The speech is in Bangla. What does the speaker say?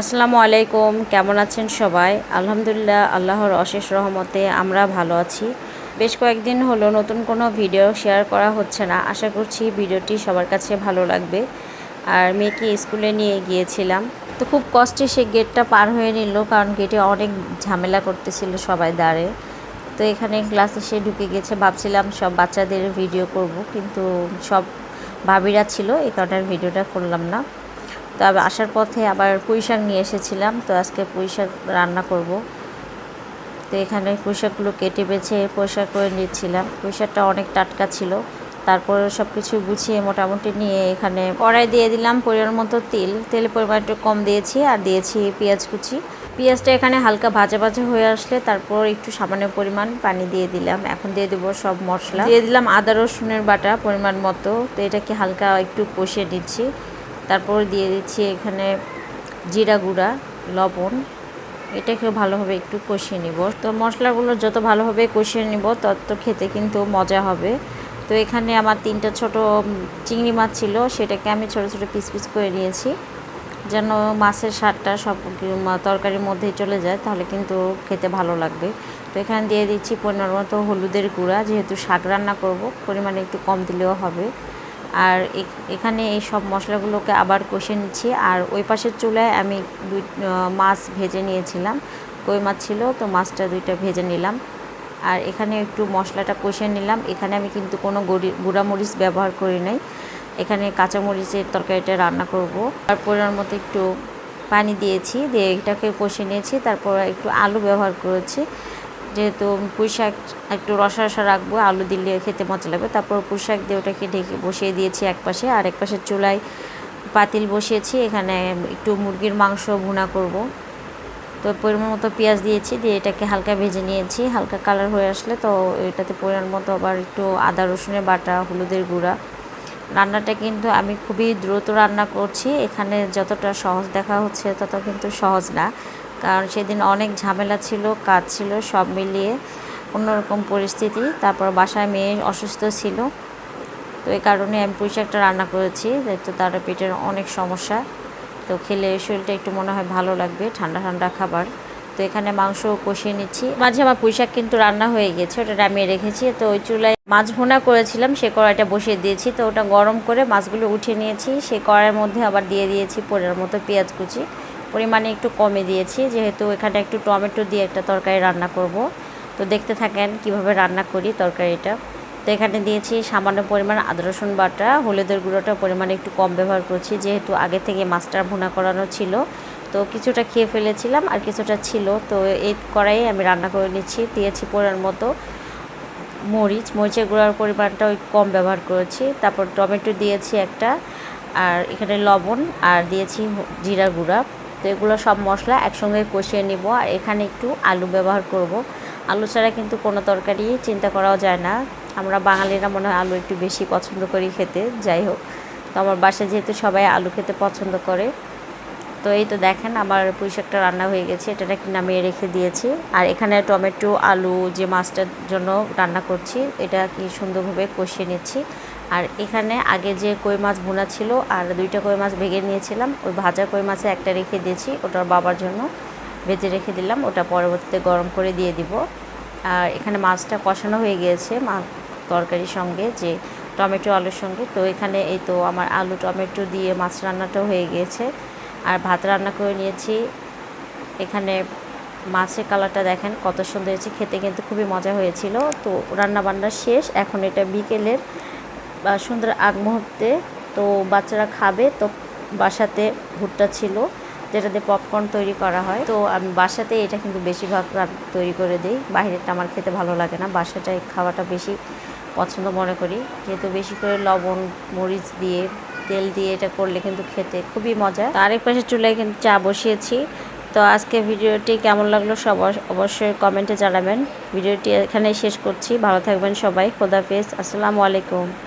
আসসালামু আলাইকুম, কেমন আছেন সবাই? আলহামদুলিল্লাহ, আল্লাহর অশেষ রহমতে আমরা ভালো আছি। বেশ কয়েকদিন হলো নতুন কোনো ভিডিও শেয়ার করা হচ্ছে না। আশা করছি ভিডিওটি সবার কাছে ভালো লাগবে। আর মেয়েকে স্কুলে নিয়ে গিয়েছিলাম। তো খুব কষ্টে সে গেটটা পার হয়ে নিল, কারণ গেটে অনেক ঝামেলা করতেছিল সবাই দাঁড়ে তো এখানে ক্লাসে সে ঢুকে গেছে। ভাবছিলাম সব বাচ্চাদের ভিডিও করব, কিন্তু সব ভাবিরা ছিল, এই কারণে ভিডিওটা করলাম না। তো আসার পথে আবার পুঁই শাক নিয়ে এসেছিলাম, তো আজকে পুঁই শাক রান্না করব। তো এখানে পুঁই শাকগুলো কেটে বেছে পরিষ্কার করে নিচ্ছিলাম। পুঁই শাকটা অনেক টাটকা ছিল, তারপর সব কিছু গুছিয়ে মোটামুটি নিয়ে এখানে কড়াই দিয়ে দিলাম পরিমাণ মতো তেল। তেলের পরিমাণ একটু কম দিয়েছি আর দিয়েছি পেঁয়াজ কুচি। পেঁয়াজটা এখানে হালকা ভাজা ভাজা হয়ে আসলে তারপর একটু সামান্য পরিমাণ পানি দিয়ে দিলাম। এখন দিয়ে দেবো সব মশলা। দিয়ে দিলাম আদা রসুনের বাটা পরিমাণ মতো, তো এটাকে হালকা একটু কষিয়ে দিচ্ছি তারপর দিয়ে দিচ্ছি এখানে জিরা গুঁড়া, লবণ। এটাকে ভালোভাবে একটু কষিয়ে নিব। তো মশলাগুলো যত ভালোভাবে কষিয়ে নিব, তত খেতে কিন্তু মজা হবে। তো এখানে আমার তিনটা ছোট চিংড়ি মাছ ছিল, সেটাকে আমি ছোট ছোট পিস পিস করে নিয়েছি। যেন মাছের স্বাদটা সব তরকারির মধ্যেই চলে যায়, তাহলে কিন্তু খেতে ভালো লাগবে। তো এখানে দিয়ে দিচ্ছি পনেরো মতো হলুদের গুঁড়া, যেহেতু শাক রান্না করব, পরিমাণে একটু কম দিলেও হবে। আর এখানে এই সব মশলাগুলোকে আবার কষে নিচ্ছি। আর ওই পাশের চুলায় আমি দুই মাছ ভেজে নিয়েছিলাম। কই মাছ ছিল? তো মাছটা দুইটা ভেজে নিলাম। আর এখানে একটু মশলাটা কষে নিলাম। এখানে আমি কিন্তু কোনো গড়ি গুঁড়ামরিচ ব্যবহার করি নাই। এখানে কাঁচামরিচের তরকারিটা রান্না করব। আর পরিমাণ মতো একটু পানি দিয়েছি, দিয়ে এটাকে কষে নিয়েছি। তারপর একটু আলু ব্যবহার করেছি। যেহেতু পুঁই শাক একটু রসা রসা রাখব, আলু দিলে খেতে মজা লাগবে। তারপর পুঁই শাক দিয়ে ওটাকে ঢেকে বসিয়ে দিয়েছি এক পাশে আর এক পাশের চুলায় পাতিল বসিয়েছি। এখানে একটু মুরগির মাংস ভুনা করব। তো পরিমাণ মতো পেঁয়াজ দিয়েছি, দিয়ে এটাকে হালকা ভেজে নিয়েছি। হালকা কালার হয়ে আসলে তো এটাতে পরিমাণ মতো আবার একটু আদা, রসুনের বাটা, হলুদের গুঁড়া। রান্নাটা কিন্তু আমি খুবই দ্রুত রান্না করছি। এখানে যতটা সহজ দেখা হচ্ছে তত কিন্তু সহজ না। কারণ সেদিন অনেক ঝামেলা ছিল, কাজ ছিল, সব মিলিয়ে অন্যরকম পরিস্থিতি। তারপর বাসায় মেয়ে অসুস্থ ছিল। তো এই কারণে আমি পুঁই শাকটা রান্না করেছি তো তার পেটের অনেক সমস্যা। তো খেলে শরীরটা একটু মনে হয় ভালো লাগবে, ঠান্ডা ঠান্ডা খাবার। তো এখানে মাংস কষিয়ে নিচ্ছি। মাঝে আমার পুঁই শাক কিন্তু রান্না হয়ে গেছে, ওটা নামিয়ে রেখেছি। তো ওই চুলায় মাছ ভুনা করেছিলাম, সে কড়াইটা বসিয়ে দিয়েছি। তো ওটা গরম করে মাছগুলো উঠিয়ে নিয়েছি। সেই কড়াইয়ের মধ্যে আবার দিয়ে দিয়েছি পরের মতো পেঁয়াজ কুচি। পরিমাণে একটু কমে দিয়েছি। যেহেতু এখানে একটু টমেটো দিয়ে একটা তরকারি রান্না করব। তো দেখতে থাকেন কীভাবে রান্না করি তরকারিটা। তো এখানে দিয়েছি সামান্য পরিমাণ আদা, রসুন বাটা, হলুদের গুঁড়োটা পরিমাণে একটু কম ব্যবহার করছি, যেহেতু আগে থেকে মাছটা ভুনা করানো ছিল। তো কিছুটা খেয়ে ফেলেছিলাম আর কিছুটা ছিল। তো এই কড়াইয়ে আমি রান্না করে নিচ্ছি, দিয়েছি পরিমাণ মতো মরিচ। মরিচের গুঁড়ার পরিমাণটা ওই কম ব্যবহার করেছি। তারপর টমেটো দিয়েছি একটা, আর এখানে লবণ, আর দিয়েছি জিরা গুঁড়া। তো এগুলো সব মশলা একসঙ্গে কষিয়ে নিব আর এখানে একটু আলু ব্যবহার করব। আলু ছাড়া কিন্তু কোনো তরকারি চিন্তা করাও যায় না। আমরা বাঙালিরা মনে হয় আলু একটু বেশি পছন্দ করি খেতে, যাই হোক। তো আমার বাসায় যেহেতু সবাই আলু খেতে পছন্দ করে, তো এই তো দেখেন আমার পুঁই শাকটা রান্না হয়ে গেছে এটাকে নামিয়ে রেখে দিয়েছি। আর এখানে টমেটো, আলু, যে মাছটার জন্য রান্না করছি, এটা কি সুন্দরভাবে কষিয়ে নিচ্ছি। আর এখানে আগে যে কই মাছ ভুনা ছিল আর দুইটা কই মাছ ভেঙে নিয়েছিলাম, ওই ভাজা কই মাছে একটা রেখে দিয়েছি, ওটার বাবার জন্য ভেজে রেখে দিলাম, ওটা পরবর্তীতে গরম করে দিয়ে দিব। আর এখানে মাছটা কষানো হয়ে গিয়েছে মা তরকারির সঙ্গে, যে টমেটো আলুর সঙ্গে। তো এখানে এই তো আমার আলু টমেটো দিয়ে মাছ রান্নাটাও হয়ে গিয়েছে। আর ভাত রান্না করে নিয়েছি। এখানে মাছের কালারটা দেখেন কত সুন্দর হয়েছে, খেতে কিন্তু খুবই মজা হয়েছিল। তো রান্নাবান্না শেষ, এখন এটা বিকেলের সুন্দর আগ মুহূর্তে তো বাচ্চারা খাবে, তো বাসাতে ভুট্টা ছিল যেটাতে পপকর্ন তৈরি করা হয়। তো আমি বাসাতে এটা কিন্তু বেশিরভাগ তৈরি করে দিই। বাইরেরটা আমার খেতে ভালো লাগে না বাসাটাই খাওয়াটা বেশি পছন্দ মনে করি। যেহেতু বেশি করে লবণ, মরিচ দিয়ে, তেল দিয়ে এটা করলে কিন্তু খেতে খুবই মজা। আরেক পাশে চুলায় কিন্তু চা বসিয়েছি। তো আজকে ভিডিওটি কেমন লাগল সব অবশ্যই কমেন্টে জানাবেন। ভিডিওটি এখানেই শেষ করছি। ভালো থাকবেন সবাই। খোদাফেজ আসসালামু আলাইকুম।